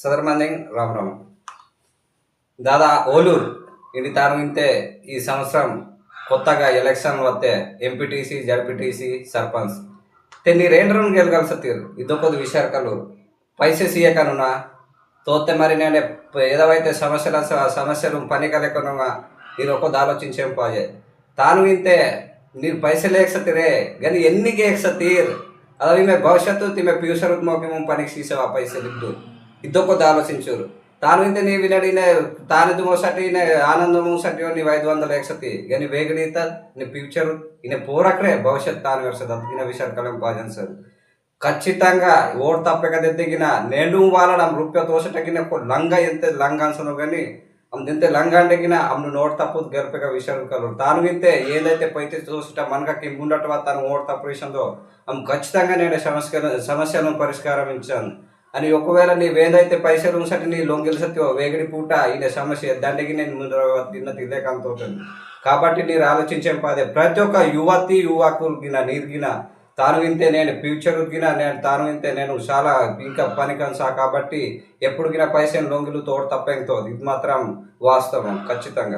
సదర్మందింగ్ రామ్ రామ్. దాదా ఓలూరు ఇది తాను ఈ సంవత్సరం కొత్తగా ఎలక్షన్ వస్తే ఎంపీటీసీ జడ్పీటీసీ సర్పంచ్. తెన్ని రెండు రెండు తీరు. ఇదొకది విశాఖలు పైసే సీయకనున్నా తోతే మరి నేను ఏదవైతే సమస్యల సమస్యలు పని కలగకుండా నేను ఒక్కది ఆలోచించేం పోయే తాను ఇంతే నీరు పైసలు ఏక్సతిరే కానీ ఎన్ని ఏక్సతీర్ అదే భవిష్యత్తు తిమే ఫ్యూచర్ మోకి పనికి సీసావు ఆ పైసలు ఇద్దు ఇద్దరు కొద్ది ఆలోచించారు. తాను ఇంత నీ వినడిన తాను మోసటి ఆనందము ఆనందం మోసటి నీవు ఐదు వందల ఎక్సతి. కానీ వేగడీత నీ ఫ్యూచర్ ఈయన పోరక్రే భవిష్యత్ తాను వస్తుంది అందుకిన విషయాలు కలం సార్. ఖచ్చితంగా ఓటు తప్పక దిగిన నేను వాళ్ళ రూపాయ తోసటగిన లంగ ఎంత లంగ అన్సను కానీ అంతే లంగ అంటగిన అమ్ను నోటు తప్పు గెలిపక విషయాలు కలరు తాను ఇంతే ఏదైతే పైతే చూసిట మనక కింగుండటం తను ఓటు తప్పు విషయంలో ఆమె ఖచ్చితంగా నేను సమస్య సమస్యను పరిష్కారం ఇచ్చాను. అని ఒకవేళ నీ వేదైతే పైసలు ఉంసటి నీ లొంగిలు సత్యో వేగడి పూట ఈయన సమస్య దండకి నేను ముందు తిన్న తిలేకంతో కాబట్టి నేను ఆలోచించే పదే ప్రతి ఒక్క యువతి యువకులు గిన నీరుగిన తాను వింటే నేను ఫ్యూచర్కిన నేను తాను వింటే నేను చాలా ఇంకా పనికన్సా కాబట్టి ఎప్పుడుగిన పైసలు లొంగిలు తోడు తప్పేంతో ఇది మాత్రం వాస్తవం ఖచ్చితంగా.